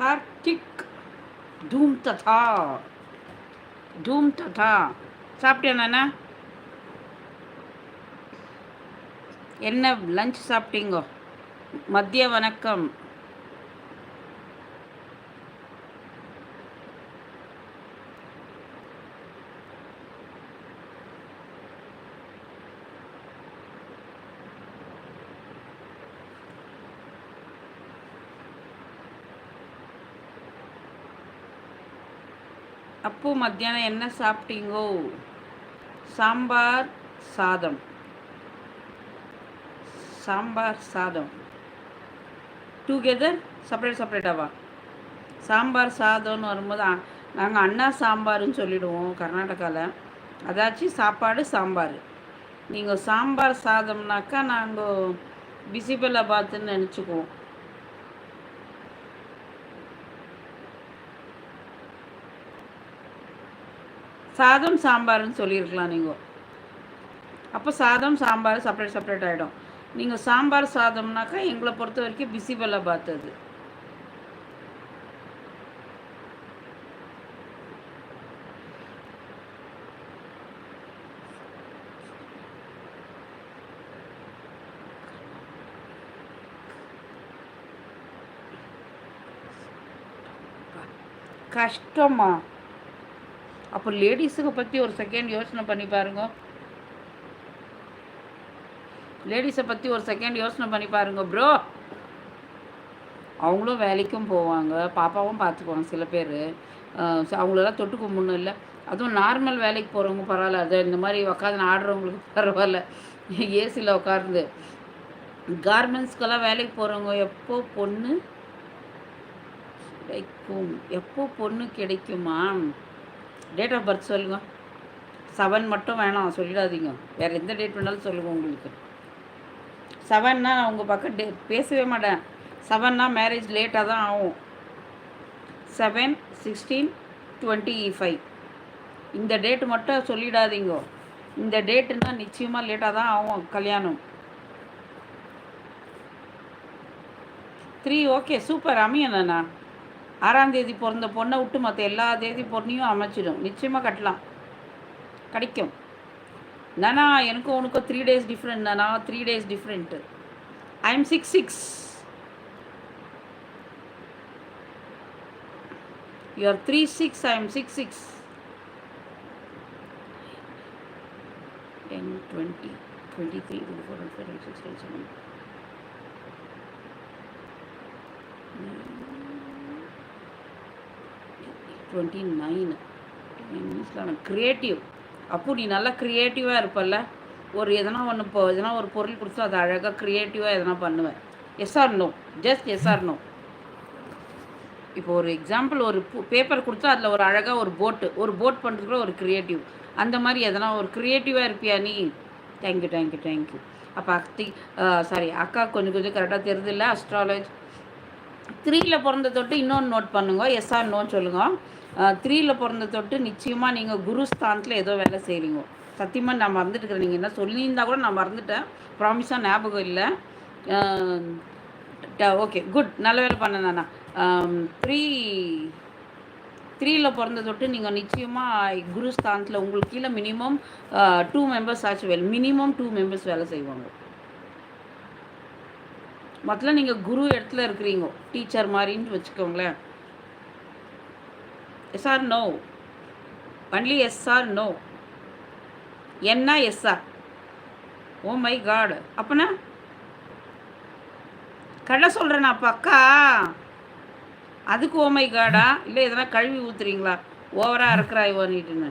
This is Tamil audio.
கார்த்திக் தூம் ததா தூம் ததா சாப்பிட்டியா என்ன லஞ்ச் சாப்பிட்டீங்கோ? மதிய வணக்கம். அப்போ மத்தியானம் என்ன சாப்பிட்டீங்கோ? சாம்பார் சாதம். சாம்பார் சாதம். டூகெதர் செப்பரேட் செப்பரேட்டாவா சாம்பார் சாதம்னு வரும்போது நாங்கள் அண்ணா சாம்பார்னு சொல்லிவிடுவோம் கர்நாடகாவில் அதாச்சும் சாப்பாடு சாம்பார். நீங்கள் சாம்பார் சாதம்னாக்கா நாங்கள் பிசிபலாபாத்துன்னு நினச்சிக்குவோம். சாதம் சாம்பார்னு சொல்லியிருக்கலாம் நீங்கள் அப்போ சாதம் சாம்பார் செப்பரேட் செப்பரேட் ஆகிடும் நீங்கள் சாம்பார் சாதம்னாக்கா எங்களை பொறுத்த வரைக்கும் பிசிபெல்லாம் பார்த்தது. கஷ்டமா? அப்போ லேடிஸுக்கு பற்றி ஒரு செகண்ட் யோசனை பண்ணி பாருங்க. லேடிஸை பற்றி ஒரு செகண்ட் யோசனை பண்ணி பாருங்க ப்ரோ அவங்களும் வேலைக்கும் போவாங்க பாப்பாவும் பார்த்துக்குவாங்க சில பேர். அவங்களெல்லாம் தொட்டு கும்பிடணும் இல்லை. அதுவும் நார்மல் வேலைக்கு போகிறவங்க பரவாயில்ல அது இந்த மாதிரி உக்காந்து ஆடுறவங்களுக்கு பரவாயில்ல. ஏசியில் உட்கார்ந்து கார்மெண்ட்ஸ்க்கெல்லாம் வேலைக்கு போகிறவங்க எப்போ பொண்ணு கிடைக்கும்? எப்போ பொண்ணு கிடைக்குமா? டேட் ஆஃப் பர்த் சொல்லுங்கள் செவன் மட்டும் வேணாம் சொல்லிடாதீங்க. வேறு எந்த டேட் வேணாலும் சொல்லுங்கள் உங்களுக்கு. செவன்னா உங்கள் பக்கம் டே பேசவே மாட்டேன். செவன்னா மேரேஜ் லேட்டாக தான் ஆகும். செவன் சிக்ஸ்டீன் டுவெண்ட்டி ஃபைவ் இந்த டேட்டு மட்டும் சொல்லிடாதீங்க. இந்த டேட்டுன்னா நிச்சயமாக லேட்டாக தான் ஆகும் கல்யாணம். த்ரீ ஓகே சூப்பர் அமையண்ணா ஆறாம் தேதி பிறந்த பொண்ணை விட்டு மற்ற எல்லா தேதி பொண்ணையும் அமைச்சிடும். நிச்சயமாக கட்டலாம். கிடைக்கும். நானா எனக்கும் உனக்கும் த்ரீ டேஸ் டிஃப்ரெண்ட் நானா? Three days different I am six six you are three six I am six six ten twenty twenty three twenty four twenty five six seven twenty nine மீன்ஸில் creative அப்போ நீ நல்லா க்ரியேட்டிவாக இருப்பல்ல? ஒரு எதனா ஒன்று இப்போ எதனா ஒரு பொருள் கொடுத்தா அதை அழகாக க்ரியேட்டிவாக எதனா பண்ணுவேன். Yes or no just yes or no இப்போ ஒரு எக்ஸாம்பிள் ஒரு பேப்பர் கொடுத்தா அதில் ஒரு அழகாக ஒரு போட்டு ஒரு போட் பண்ணுறதுக்குள்ள ஒரு க்ரியேட்டிவ் அந்த மாதிரி எதனா ஒரு க்ரியேட்டிவாக இருப்பியா நீ? தேங்க்யூ தேங்க்யூ தேங்க்யூ அப்போ அக்தி சாரி அக்கா கொஞ்சம் கொஞ்சம் கரெக்டாக தெரியுது இல்லை அஸ்ட்ராலஜி த்ரீயில் பிறந்த தொட்டு இன்னொன்று நோட் பண்ணுங்க. எஸ்ஆர் நோன்னு சொல்லுங்கள் த்ரீயில் பிறந்த தொட்டு நிச்சயமாக நீங்கள் குரு ஸ்தானத்தில் ஏதோ வேலை செய்கிறீங்க சத்தியமாக நான் மறந்துட்டுருக்கிறேன் நீங்கள் என்ன சொல்லியிருந்தா கூட நான் மறந்துட்டேன். ப்ராமிஸாக ஞாபகம் இல்லை. ஓகே குட் நல்ல வேலை பண்ணேன் த்ரீ த்ரீயில் பிறந்த தொட்டு நீங்கள் நிச்சயமாக குரு ஸ்தானத்தில் உங்களுக்கு கீழே மினிமம் டூ மெம்பர்ஸ் ஆச்சு வேலை. மினிமம் டூ மெம்பர்ஸ் வேலை செய்வாங்க. மொத்தம் நீங்கள் குரு இடத்துல இருக்கிறீங்க. டீச்சர் மாதிரின்னு வச்சுக்கோங்களேன். Yes or no only yes or no என்ன எஸ்ஆர் ஓ மை காடு அப்போனா? கடை சொல்கிறேன் அப்போ அக்கா அதுக்கு ஓ மை காடா இல்லை எதனா கழுவி ஊற்றுறீங்களா ஓவராக இருக்கிறா இவன்னுட்டுன்னு